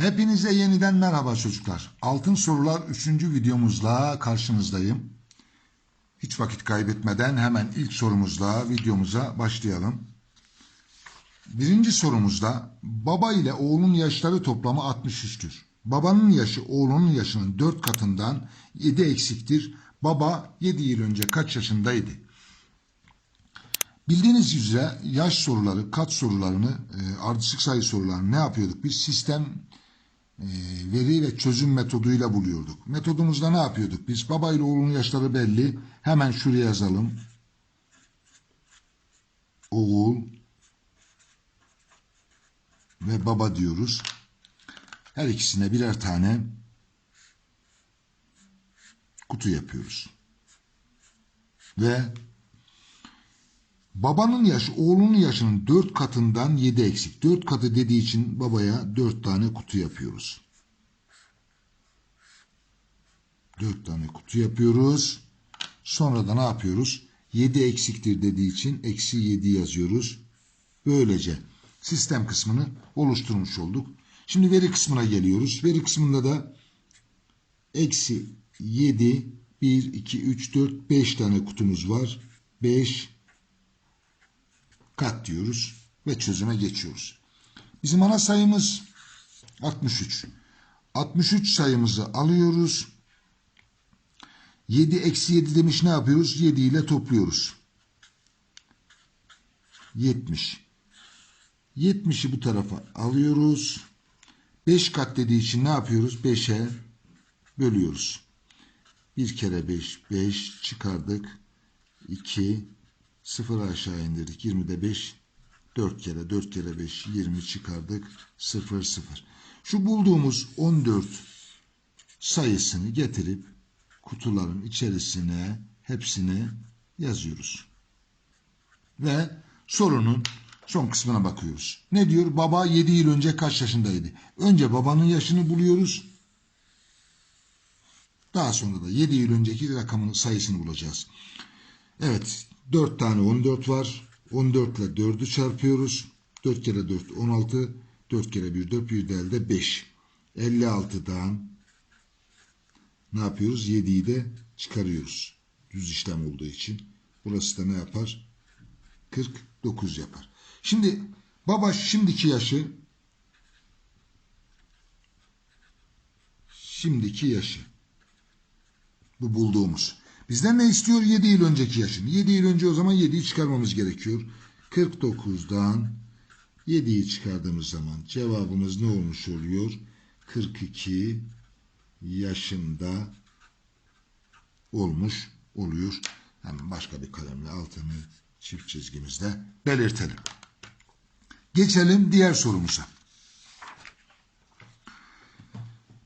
Hepinize yeniden merhaba çocuklar. Altın Sorular 3. videomuzla karşınızdayım. Hiç vakit kaybetmeden hemen ilk sorumuzla videomuza başlayalım. Birinci sorumuzda baba ile oğlun yaşları toplamı 63'tür. Babanın yaşı oğlunun yaşının 4 katından 7 eksiktir. Baba 7 yıl önce kaç yaşındaydı? Bildiğiniz üzere yaş soruları, kat sorularını, e, ardışık sayı sorularını ne yapıyorduk? Biz sistem veri ve çözüm metoduyla buluyorduk. Metodumuzda ne yapıyorduk? Biz baba ile oğlunun yaşları belli. Hemen şuraya yazalım. Oğul ve baba diyoruz. Her ikisine birer tane kutu yapıyoruz. Ve Babanın yaşı oğlunun yaşının 4 katından 7 eksik. 4 katı dediği için babaya 4 tane kutu yapıyoruz. 4 tane kutu yapıyoruz. Sonra da ne yapıyoruz? 7 eksiktir dediği için eksi 7 yazıyoruz. Böylece sistem kısmını oluşturmuş olduk. Şimdi veri kısmına geliyoruz. Veri kısmında da eksi 7, 1, 2, 3, 4, 5 tane kutumuz var. 5, kat diyoruz ve çözüme geçiyoruz. Bizim ana sayımız 63. 63 sayımızı alıyoruz. 7 eksi 7 demiş ne yapıyoruz? 7 ile topluyoruz. 70. 70'i bu tarafa alıyoruz. 5 kat dediği için ne yapıyoruz? 5'e bölüyoruz. 1 kere 5, 5 çıkardık. 2, 0 aşağı indirdik. 20'de 5, 4 kere 4 kere 5, 20 çıkardık. 0, 0. Şu bulduğumuz 14 sayısını getirip kutuların içerisine hepsini yazıyoruz. Ve sorunun son kısmına bakıyoruz. Ne diyor? Baba 7 yıl önce kaç yaşındaydı? Önce babanın yaşını buluyoruz. Daha sonra da 7 yıl önceki rakamın sayısını bulacağız. Evet 4 tane 14 var. 14 ile 4'ü çarpıyoruz. 4 kere 4 16. 4 kere 1 4 bir de elde 5. 56'dan ne yapıyoruz? 7'yi de çıkarıyoruz. Düz işlem olduğu için. Burası da ne yapar? 49 yapar. Şimdi baba şimdiki yaşı şimdiki yaşı bu bulduğumuz. Bizden ne istiyor? 7 yıl önceki yaşını. 7 yıl önce o zaman 7'yi çıkarmamız gerekiyor. 49'dan 7'yi çıkardığımız zaman cevabımız ne olmuş oluyor? 42 yaşında olmuş oluyor. Hemen başka bir kalemle altını çift çizgimizde belirtelim. Geçelim diğer sorumuza.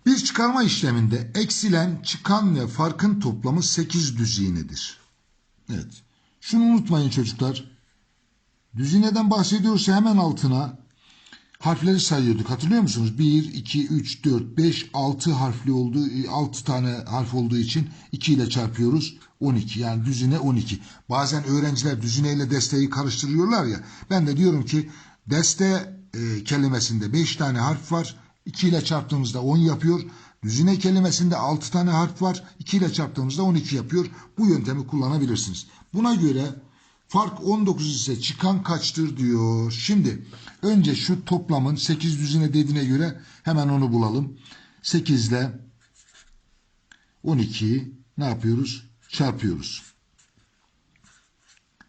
Bir çıkarma işleminde eksilen, çıkan ve farkın toplamı 8 düzinedir. Evet. Şunu unutmayın çocuklar. Düzineden bahsediyorsa hemen altına harfleri sayıyorduk. Hatırlıyor musunuz? 1, 2, 3, 4, 5, 6 harfli olduğu, 6 tane harf olduğu için 2 ile çarpıyoruz. 12 yani düzine 12. Bazen öğrenciler düzineyle desteği karıştırıyorlar ya. Ben de diyorum ki deste e, kelimesinde 5 tane harf var. 2 ile çarptığımızda 10 yapıyor. Düzine kelimesinde 6 tane harf var. 2 ile çarptığımızda 12 yapıyor. Bu yöntemi kullanabilirsiniz. Buna göre fark 19 ise çıkan kaçtır diyor. Şimdi önce şu toplamın 8 düzine dediğine göre hemen onu bulalım. 8 ile 12'yi ne yapıyoruz? Çarpıyoruz.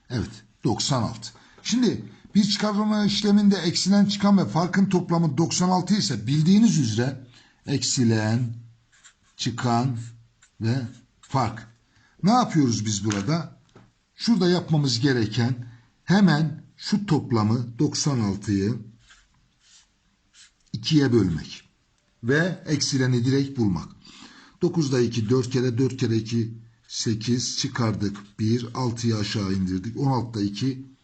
Evet 96. Şimdi bir çıkarma işleminde eksilen çıkan ve farkın toplamı 96 ise bildiğiniz üzere eksilen, çıkan ve fark. Ne yapıyoruz biz burada? Şurada yapmamız gereken hemen şu toplamı 96'yı 2'ye bölmek ve eksileni direkt bulmak. 9'da 2 4 kere 4 kere 2 8 çıkardık 1 6'yı aşağı indirdik 16'da 2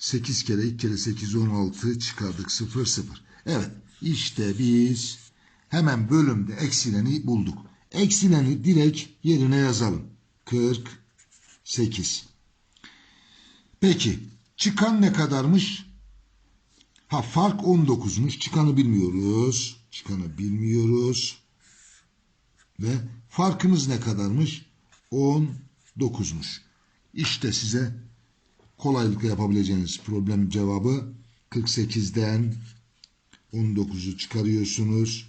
8 kere 2 kere 8 16 çıkardık 0 0. Evet işte biz hemen bölümde eksileni bulduk. Eksileni direkt yerine yazalım. 48. Peki çıkan ne kadarmış? Ha fark 19'muş. Çıkanı bilmiyoruz. Çıkanı bilmiyoruz. Ve farkımız ne kadarmış? 19'muş. İşte size kolaylıkla yapabileceğiniz problem cevabı 48'den 19'u çıkarıyorsunuz.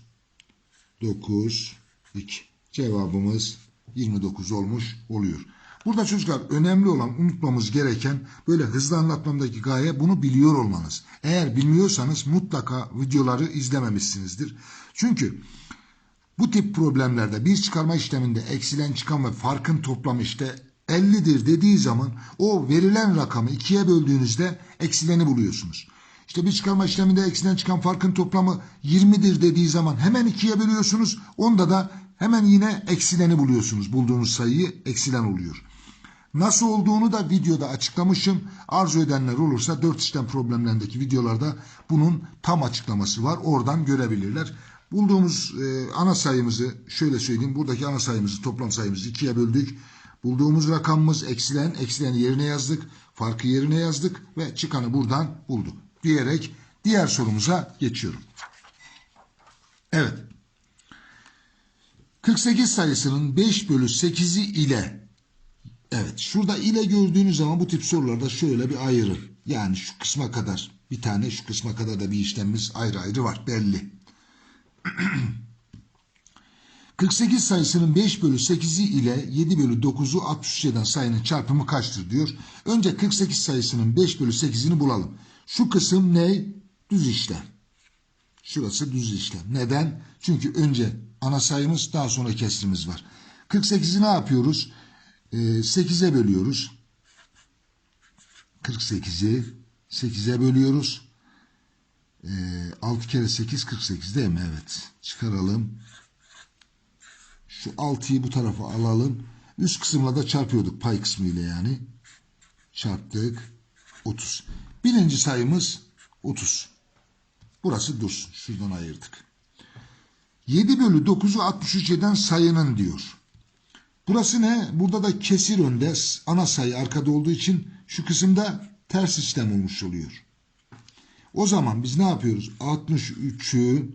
9, 2. Cevabımız 29 olmuş oluyor. Burada çocuklar önemli olan unutmamız gereken böyle hızlı anlatmamdaki gaye bunu biliyor olmanız. Eğer bilmiyorsanız mutlaka videoları izlememişsinizdir. Çünkü bu tip problemlerde bir çıkarma işleminde eksilen çıkan ve farkın toplamı işte 50'dir dediği zaman o verilen rakamı ikiye böldüğünüzde eksileni buluyorsunuz. İşte bir çıkarma işleminde eksilen çıkan farkın toplamı 20'dir dediği zaman hemen ikiye bölüyorsunuz. Onda da hemen yine eksileni buluyorsunuz. Bulduğunuz sayıyı eksilen oluyor. Nasıl olduğunu da videoda açıklamışım. Arzu edenler olursa 4 işlem problemlerindeki videolarda bunun tam açıklaması var. Oradan görebilirler. Bulduğumuz e, ana sayımızı şöyle söyleyeyim. Buradaki ana sayımızı toplam sayımızı ikiye böldük. Bulduğumuz rakamımız eksilen, eksilen yerine yazdık. Farkı yerine yazdık ve çıkanı buradan bulduk. Diyerek diğer sorumuza geçiyorum. Evet. 48 sayısının 5 bölü 8'i ile Evet şurada ile gördüğünüz zaman bu tip sorularda şöyle bir ayrı. Yani şu kısma kadar bir tane şu kısma kadar da bir işlemimiz ayrı ayrı var belli. 48 sayısının 5 bölü 8'i ile 7 bölü 9'u 63 eden sayının çarpımı kaçtır diyor. Önce 48 sayısının 5 bölü 8'ini bulalım. Şu kısım ne? Düz işlem. Şurası düz işlem. Neden? Çünkü önce ana sayımız daha sonra kesrimiz var. 48'i ne yapıyoruz? 8'e bölüyoruz. 48'i 8'e bölüyoruz. 6 kere 8 48 değil mi? Evet. Çıkaralım. Şu 6'yı bu tarafa alalım. Üst kısımla da çarpıyorduk pay kısmı ile yani. Çarptık. 30. Birinci sayımız 30. Burası dursun. Şuradan ayırdık. 7 bölü 9'u 63 eden sayının diyor. Burası ne? Burada da kesir önde ana sayı arkada olduğu için şu kısımda ters işlem olmuş oluyor. O zaman biz ne yapıyoruz? 63'ü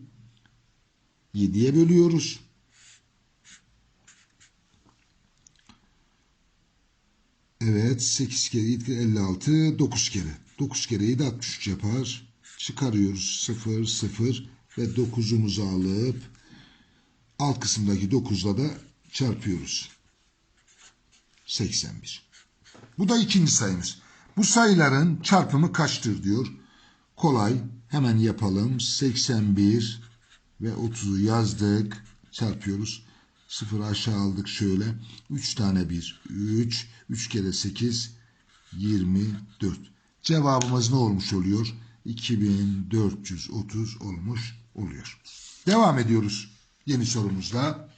7'ye bölüyoruz. Evet 8 kere 7 kere 56 9 kere. 9 kere 7 63 yapar. Çıkarıyoruz 0 0 ve 9'umuzu alıp alt kısımdaki 9'la da çarpıyoruz. 81. Bu da ikinci sayımız. Bu sayıların çarpımı kaçtır diyor. Kolay. Hemen yapalım. 81 ve 30'u yazdık. Çarpıyoruz. 0 aşağı aldık şöyle. 3 tane 1. 3. 3 kere 8. 24. Cevabımız ne olmuş oluyor? 2430 olmuş oluyor. Devam ediyoruz yeni sorumuzla.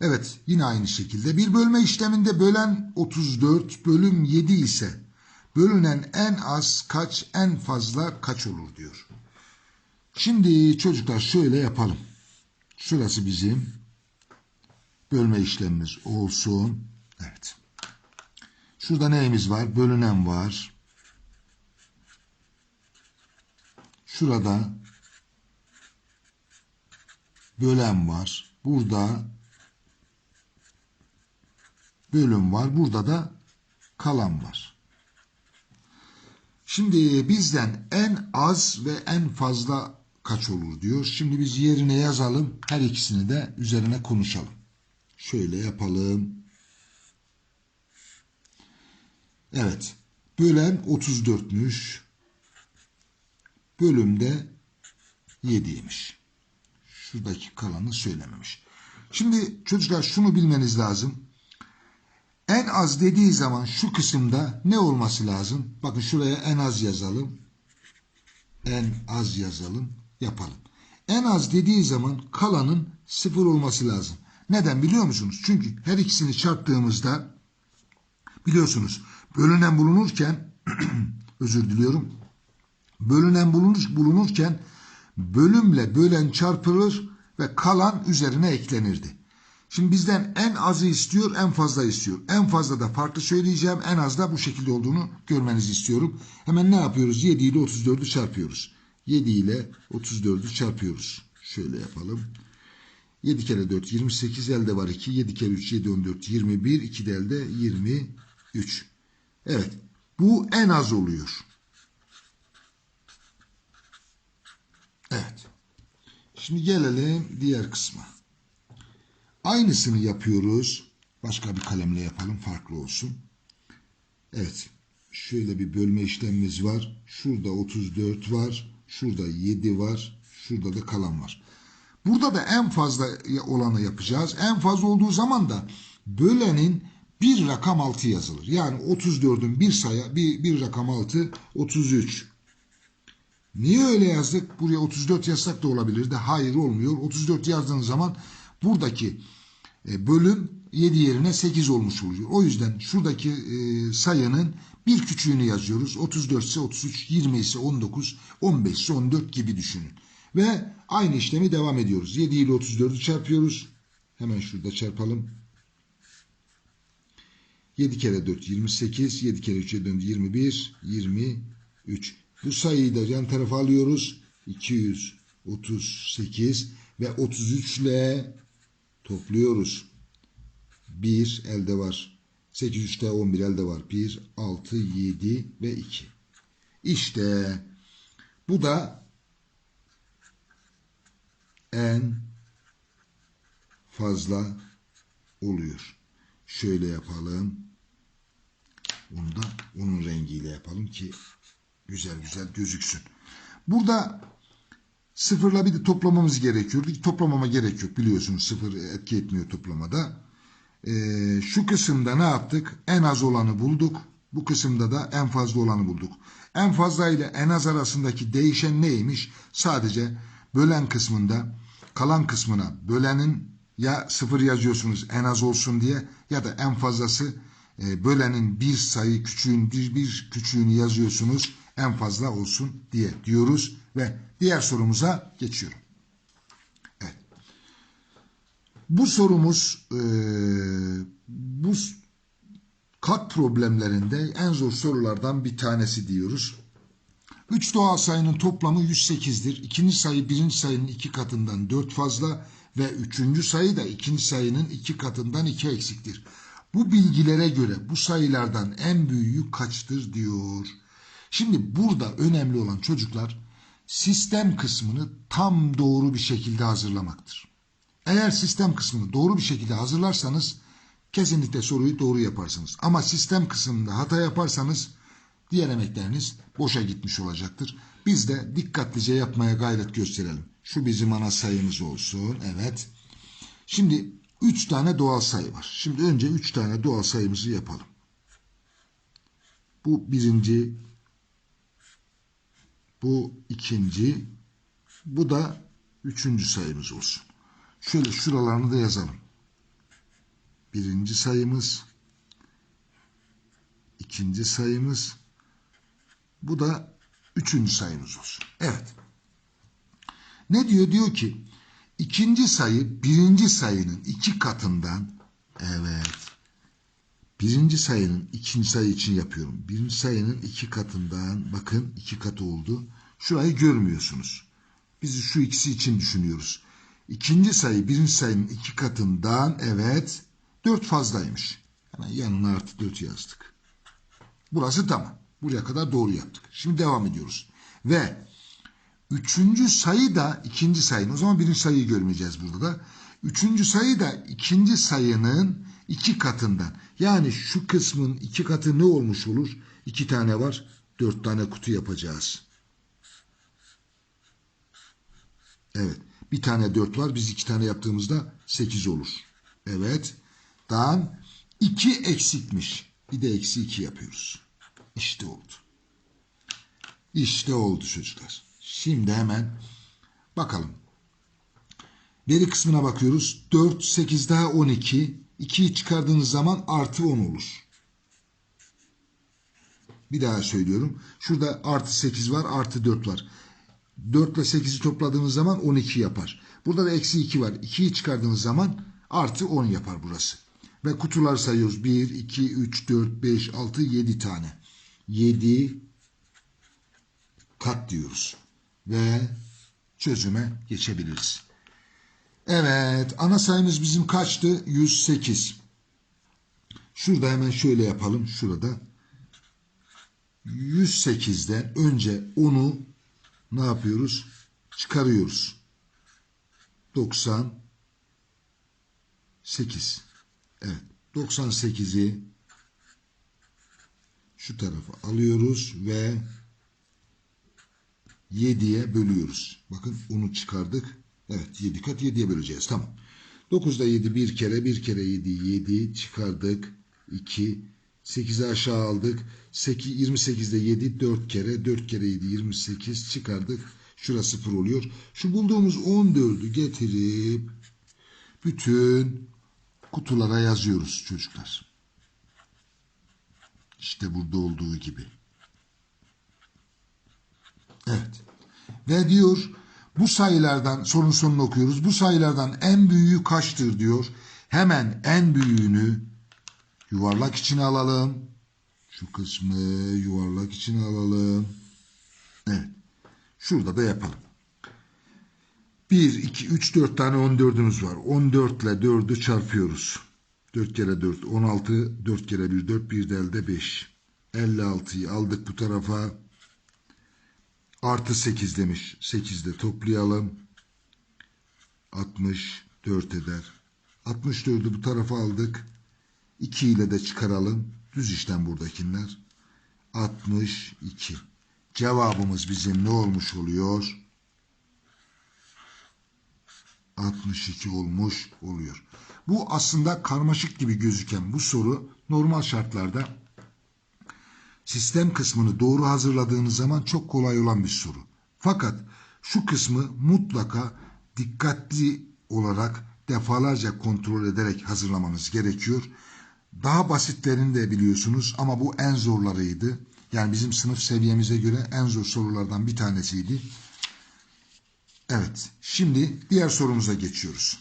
Evet yine aynı şekilde bir bölme işleminde bölen 34 bölüm 7 ise bölünen en az kaç en fazla kaç olur diyor. Şimdi çocuklar şöyle yapalım. Şurası bizim bölme işlemimiz olsun. Evet. Şurada neyimiz var? Bölünen var. Şurada bölen var. Burada bölüm var. Burada da kalan var. Şimdi bizden en az ve en fazla kaç olur diyor. Şimdi biz yerine yazalım. Her ikisini de üzerine konuşalım. Şöyle yapalım. Evet. Bölen 34'müş. Bölümde 7'ymiş. Şuradaki kalanı söylememiş. Şimdi çocuklar şunu bilmeniz lazım. En az dediği zaman şu kısımda ne olması lazım? Bakın şuraya en az yazalım. En az yazalım. Yapalım. En az dediği zaman kalanın sıfır olması lazım. Neden biliyor musunuz? Çünkü her ikisini çarptığımızda biliyorsunuz bölünen bulunurken özür diliyorum. Bölünen bulunur, bulunurken bölümle bölen çarpılır ve kalan üzerine eklenirdi. Şimdi bizden en azı istiyor, en fazla istiyor. En fazla da farklı söyleyeceğim, en az da bu şekilde olduğunu görmenizi istiyorum. Hemen ne yapıyoruz? 7 ile 34'ü çarpıyoruz. 7 ile 34'ü çarpıyoruz. Şöyle yapalım. 7 kere 4 28 elde var 2. 7 kere 3 7 14 21. 2 de elde 23. Evet. Bu en az oluyor. Evet. Şimdi gelelim diğer kısma. Aynısını yapıyoruz. Başka bir kalemle yapalım farklı olsun. Evet. Şöyle bir bölme işlemimiz var. Şurada 34 var. Şurada 7 var. Şurada da kalan var. Burada da en fazla olanı yapacağız. En fazla olduğu zaman da bölenin bir rakam altı yazılır. Yani 34'ün bir sayı bir, bir rakam altı 33. Niye öyle yazdık? Buraya 34 yazsak da olabilirdi. Hayır olmuyor. 34 yazdığınız zaman buradaki e, bölüm 7 yerine 8 olmuş oluyor. O yüzden şuradaki e, sayının bir küçüğünü yazıyoruz. 34 ise 33, 20 ise 19, 15 ise 14 gibi düşünün. Ve aynı işlemi devam ediyoruz. 7 ile 34'ü çarpıyoruz. Hemen şurada çarpalım. 7 kere 4 28, 7 kere 3'e döndü 21, 23. Bu sayıyı da yan tarafa alıyoruz. 238 ve 33 ile topluyoruz. 1 elde var. 8 3'te 11 elde var. 1, 6, 7 ve 2. İşte bu da en fazla oluyor. Şöyle yapalım. Bunu da onun rengiyle yapalım ki güzel güzel gözüksün. Burada sıfırla bir de toplamamız gerekiyordu. Toplamama gerek yok biliyorsunuz sıfır etki etmiyor toplamada. Ee, şu kısımda ne yaptık? En az olanı bulduk. Bu kısımda da en fazla olanı bulduk. En fazla ile en az arasındaki değişen neymiş? Sadece bölen kısmında kalan kısmına bölenin ya sıfır yazıyorsunuz en az olsun diye ya da en fazlası e, bölenin bir sayı küçüğün bir, bir küçüğünü yazıyorsunuz en fazla olsun diye diyoruz ve diğer sorumuza geçiyorum. Evet. Bu sorumuz e, bu kat problemlerinde en zor sorulardan bir tanesi diyoruz. Üç doğal sayının toplamı 108'dir. İkinci sayı birinci sayının iki katından dört fazla ve üçüncü sayı da ikinci sayının iki katından iki eksiktir. Bu bilgilere göre bu sayılardan en büyüğü kaçtır diyor. Şimdi burada önemli olan çocuklar sistem kısmını tam doğru bir şekilde hazırlamaktır. Eğer sistem kısmını doğru bir şekilde hazırlarsanız kesinlikle soruyu doğru yaparsınız. Ama sistem kısmında hata yaparsanız diğer emekleriniz boşa gitmiş olacaktır. Biz de dikkatlice yapmaya gayret gösterelim. Şu bizim ana sayımız olsun. Evet. Şimdi 3 tane doğal sayı var. Şimdi önce 3 tane doğal sayımızı yapalım. Bu birinci, bu ikinci, bu da üçüncü sayımız olsun. Şöyle şuralarını da yazalım. Birinci sayımız, ikinci sayımız, bu da üçüncü sayımız olsun. Evet. Ne diyor? Diyor ki ikinci sayı birinci sayının iki katından evet birinci sayının ikinci sayı için yapıyorum. Birinci sayının iki katından bakın iki katı oldu. Şurayı görmüyorsunuz. Biz şu ikisi için düşünüyoruz. İkinci sayı birinci sayının iki katından evet dört fazlaymış. Hemen yanına artı dört yazdık. Burası tamam. Buraya kadar doğru yaptık. Şimdi devam ediyoruz. Ve üçüncü sayı da ikinci sayının. O zaman birinci sayıyı görmeyeceğiz burada da. Üçüncü sayı da ikinci sayının iki katından. Yani şu kısmın iki katı ne olmuş olur? İki tane var. Dört tane kutu yapacağız. Evet. Bir tane dört var. Biz iki tane yaptığımızda sekiz olur. Evet. Daha iki eksikmiş. Bir de eksi iki yapıyoruz. İşte oldu. İşte oldu çocuklar. Şimdi hemen bakalım. Veri kısmına bakıyoruz. 4, 8 daha 12. 2'yi çıkardığınız zaman artı 10 olur. Bir daha söylüyorum. Şurada artı 8 var, artı 4 var. 4 ile 8'i topladığınız zaman 12 yapar. Burada da eksi 2 var. 2'yi çıkardığınız zaman artı 10 yapar burası. Ve kutular sayıyoruz. 1, 2, 3, 4, 5, 6, 7 tane. 7 kat diyoruz. ve çözüme geçebiliriz. Evet, ana sayımız bizim kaçtı? 108. Şurada hemen şöyle yapalım. Şurada 108'den önce 10'u ne yapıyoruz? Çıkarıyoruz. 98. Evet. 98'i şu tarafa alıyoruz ve 7'ye bölüyoruz. Bakın 10'u çıkardık. Evet 7 kat 7'ye böleceğiz. Tamam. 9'da 7 bir kere. Bir kere 7 7 çıkardık. 2 8'i aşağı aldık. 8, 28'de 7 4 kere. 4 kere 7 28 çıkardık. Şurası 0 oluyor. Şu bulduğumuz 14'ü getirip bütün kutulara yazıyoruz çocuklar. İşte burada olduğu gibi. Evet. Ve diyor bu sayılardan sorun sonunu okuyoruz. Bu sayılardan en büyüğü kaçtır diyor. Hemen en büyüğünü yuvarlak içine alalım. Şu kısmı yuvarlak içine alalım. Evet. Şurada da yapalım. 1, 2, 3, 4 tane 14'ümüz var. 14 ile 4'ü çarpıyoruz. 4 kere 4, 16, 4 kere 1, 4, 1 de elde 5. 56'yı aldık bu tarafa. Artı 8 demiş. 8 de toplayalım. 64 eder. 64'ü bu tarafa aldık. 2 ile de çıkaralım. Düz işlem buradakiler. 62. Cevabımız bizim ne olmuş oluyor? 62 olmuş oluyor. Bu aslında karmaşık gibi gözüken bu soru normal şartlarda sistem kısmını doğru hazırladığınız zaman çok kolay olan bir soru. Fakat şu kısmı mutlaka dikkatli olarak defalarca kontrol ederek hazırlamanız gerekiyor. Daha basitlerini de biliyorsunuz ama bu en zorlarıydı. Yani bizim sınıf seviyemize göre en zor sorulardan bir tanesiydi. Evet, şimdi diğer sorumuza geçiyoruz.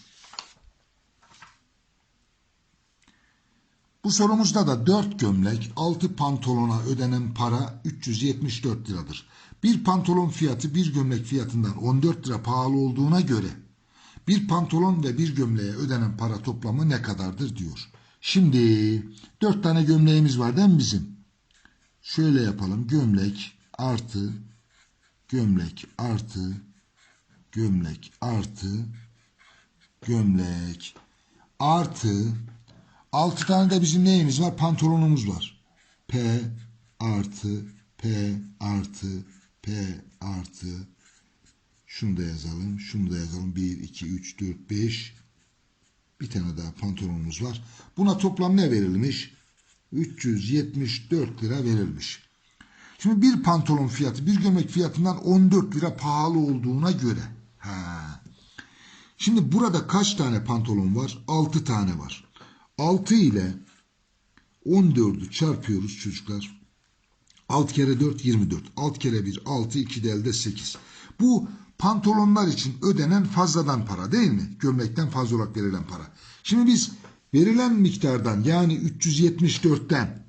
Bu sorumuzda da 4 gömlek, 6 pantolona ödenen para 374 liradır. Bir pantolon fiyatı bir gömlek fiyatından 14 lira pahalı olduğuna göre bir pantolon ve bir gömleğe ödenen para toplamı ne kadardır diyor. Şimdi 4 tane gömleğimiz var değil mi bizim? Şöyle yapalım. Gömlek artı gömlek artı gömlek artı gömlek artı 6 tane de bizim neyimiz var? Pantolonumuz var. P artı P artı P artı şunu da yazalım. Şunu da yazalım. 1, 2, 3, 4, 5 bir tane daha pantolonumuz var. Buna toplam ne verilmiş? 374 lira verilmiş. Şimdi bir pantolon fiyatı bir gömlek fiyatından 14 lira pahalı olduğuna göre. Ha. Şimdi burada kaç tane pantolon var? 6 tane var. 6 ile 14'ü çarpıyoruz çocuklar. 6 kere 4 24. 6 kere 1 6 2 de elde 8. Bu pantolonlar için ödenen fazladan para değil mi? Gömlekten fazla olarak verilen para. Şimdi biz verilen miktardan yani 374'ten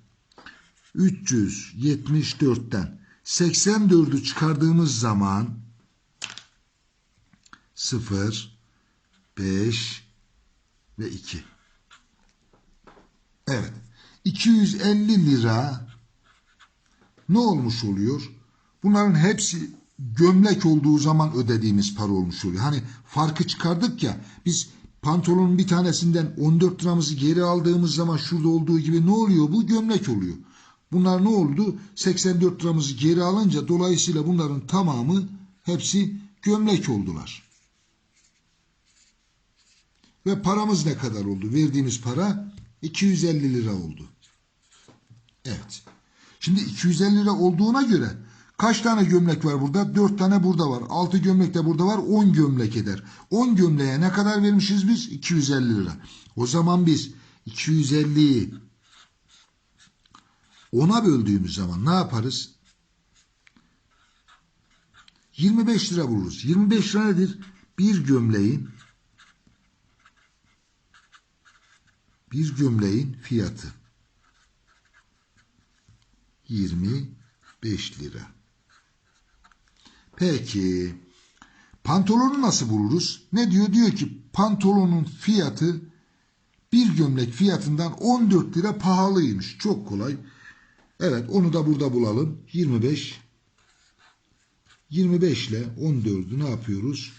374'ten 84'ü çıkardığımız zaman 0 5 ve 2. Evet. 250 lira ne olmuş oluyor? Bunların hepsi gömlek olduğu zaman ödediğimiz para olmuş oluyor. Hani farkı çıkardık ya biz pantolonun bir tanesinden 14 liramızı geri aldığımız zaman şurada olduğu gibi ne oluyor? Bu gömlek oluyor. Bunlar ne oldu? 84 liramızı geri alınca dolayısıyla bunların tamamı hepsi gömlek oldular. Ve paramız ne kadar oldu? Verdiğimiz para 250 lira oldu. Evet. Şimdi 250 lira olduğuna göre kaç tane gömlek var burada? 4 tane burada var. 6 gömlek de burada var. 10 gömlek eder. 10 gömleğe ne kadar vermişiz biz? 250 lira. O zaman biz 250'yi 10'a böldüğümüz zaman ne yaparız? 25 lira buluruz. 25 lira nedir? Bir gömleğin bir gömleğin fiyatı 25 lira. Peki. Pantolonu nasıl buluruz? Ne diyor? Diyor ki pantolonun fiyatı bir gömlek fiyatından 14 lira pahalıymış. Çok kolay. Evet onu da burada bulalım. 25 25 ile 14'ü ne yapıyoruz?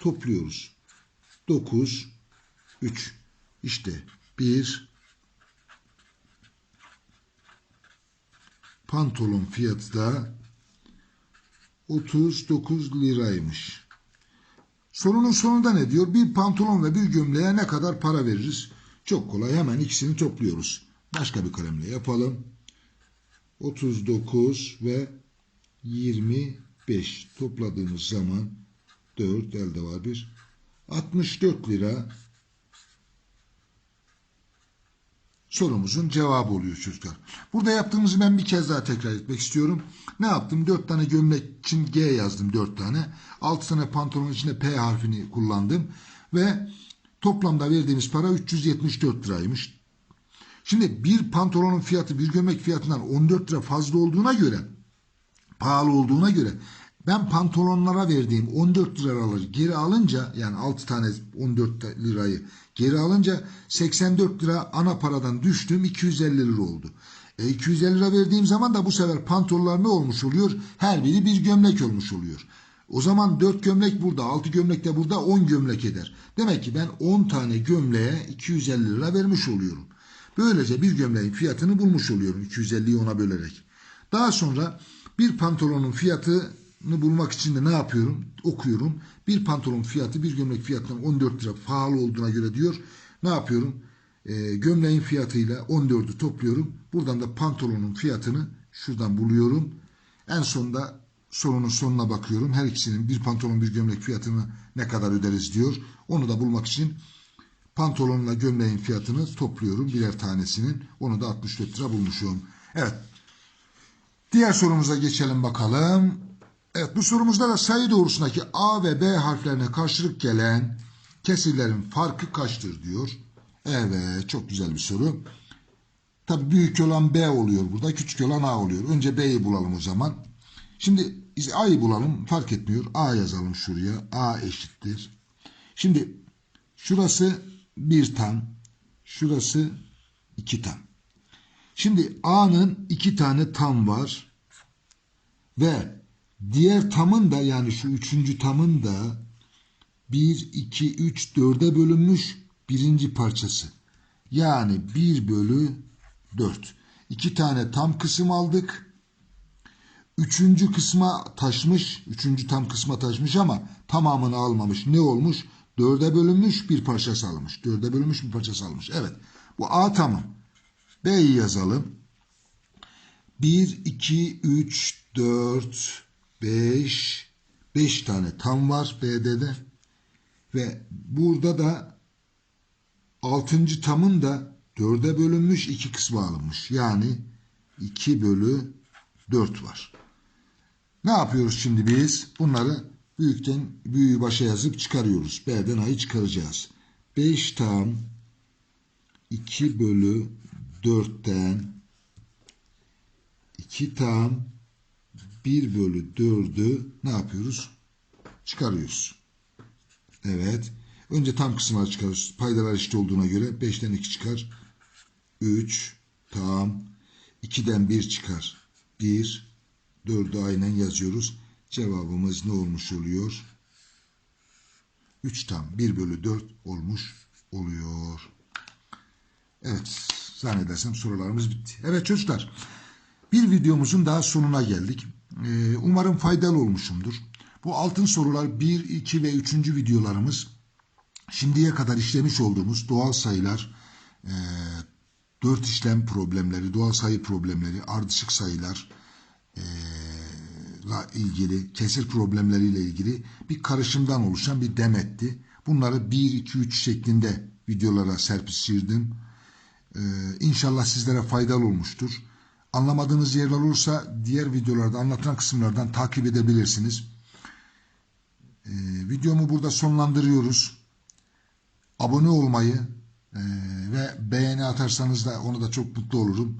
Topluyoruz. 9 3 İşte 1 pantolon fiyatı da 39 liraymış. Sorunun sonunda ne diyor? Bir pantolon ve bir gömleğe ne kadar para veririz? Çok kolay hemen ikisini topluyoruz. Başka bir kalemle yapalım. 39 ve 25 topladığımız zaman 4 elde var bir 64 lira sorumuzun cevabı oluyor çocuklar. Burada yaptığımızı ben bir kez daha tekrar etmek istiyorum. Ne yaptım? 4 tane gömlek için G yazdım 4 tane. 6 tane pantolon içinde P harfini kullandım. Ve toplamda verdiğimiz para 374 liraymış. Şimdi bir pantolonun fiyatı bir gömlek fiyatından 14 lira fazla olduğuna göre pahalı olduğuna göre ben pantolonlara verdiğim 14 liraları geri alınca yani 6 tane 14 lirayı geri alınca 84 lira ana paradan düştüm 250 lira oldu. E 250 lira verdiğim zaman da bu sefer pantolonlar ne olmuş oluyor? Her biri bir gömlek olmuş oluyor. O zaman 4 gömlek burada, 6 gömlek de burada 10 gömlek eder. Demek ki ben 10 tane gömleğe 250 lira vermiş oluyorum. Böylece bir gömleğin fiyatını bulmuş oluyorum 250'yi ona bölerek. Daha sonra bir pantolonun fiyatını bulmak için de ne yapıyorum? Okuyorum. Bir pantolon fiyatı bir gömlek fiyatından 14 lira pahalı olduğuna göre diyor. Ne yapıyorum? E, gömleğin fiyatıyla 14'ü topluyorum. Buradan da pantolonun fiyatını şuradan buluyorum. En sonunda sorunun sonuna bakıyorum. Her ikisinin bir pantolon bir gömlek fiyatını ne kadar öderiz diyor. Onu da bulmak için pantolonla gömleğin fiyatını topluyorum birer tanesinin. Onu da 64 lira bulmuşum. Evet. Diğer sorumuza geçelim bakalım. Evet bu sorumuzda da sayı doğrusundaki A ve B harflerine karşılık gelen kesirlerin farkı kaçtır diyor. Evet çok güzel bir soru. Tabi büyük olan B oluyor burada küçük olan A oluyor. Önce B'yi bulalım o zaman. Şimdi A'yı bulalım fark etmiyor. A yazalım şuraya. A eşittir. Şimdi şurası bir tam. Şurası iki tam. Şimdi A'nın iki tane tam var. Ve diğer tamın da yani şu üçüncü tamın da 1, 2, 3, 4'e bölünmüş birinci parçası. Yani 1 bölü 4. İki tane tam kısım aldık. Üçüncü kısma taşmış. Üçüncü tam kısma taşmış ama tamamını almamış. Ne olmuş? Dörde bölünmüş bir parçası almış. Dörde bölünmüş bir parçası almış. Evet. Bu A tamam. B'yi yazalım. 1, 2, 3, 4, 5, 5 tane tam var B'de de. Ve burada da 6. tamın da 4'e bölünmüş iki kısmı alınmış. Yani 2 bölü 4 var. Ne yapıyoruz şimdi biz? Bunları büyükten büyüğü başa yazıp çıkarıyoruz. B'den A'yı çıkaracağız. 5 tam 2 bölü 4'ten 2 tam 1 bölü 4'ü ne yapıyoruz? Çıkarıyoruz. Evet. Önce tam kısımları çıkarıyoruz. Paydalar eşit olduğuna göre 5'ten 2 çıkar. 3 tam 2'den 1 çıkar. 1 4'ü aynen yazıyoruz. Cevabımız ne olmuş oluyor? 3 tam 1 bölü 4 olmuş oluyor. Evet zannedersem sorularımız bitti. Evet çocuklar bir videomuzun daha sonuna geldik. Ee, umarım faydalı olmuşumdur. Bu altın sorular 1, 2 ve 3. videolarımız şimdiye kadar işlemiş olduğumuz doğal sayılar, e, 4 işlem problemleri, doğal sayı problemleri, ardışık sayılar, e, ilgili, kesir problemleriyle ilgili bir karışımdan oluşan bir demetti. Bunları 1, 2, 3 şeklinde videolara serpiştirdim. Ee, inşallah sizlere faydalı olmuştur. Anlamadığınız yerler olursa diğer videolarda anlatılan kısımlardan takip edebilirsiniz. Ee, videomu burada sonlandırıyoruz. Abone olmayı e, ve beğeni atarsanız da onu da çok mutlu olurum.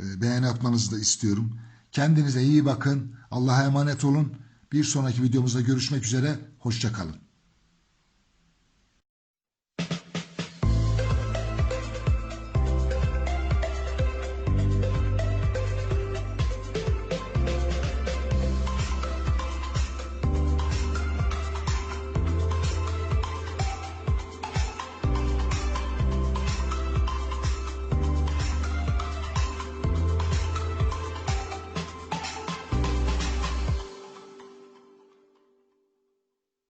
E, beğeni atmanızı da istiyorum. Kendinize iyi bakın. Allah'a emanet olun. Bir sonraki videomuzda görüşmek üzere. Hoşçakalın.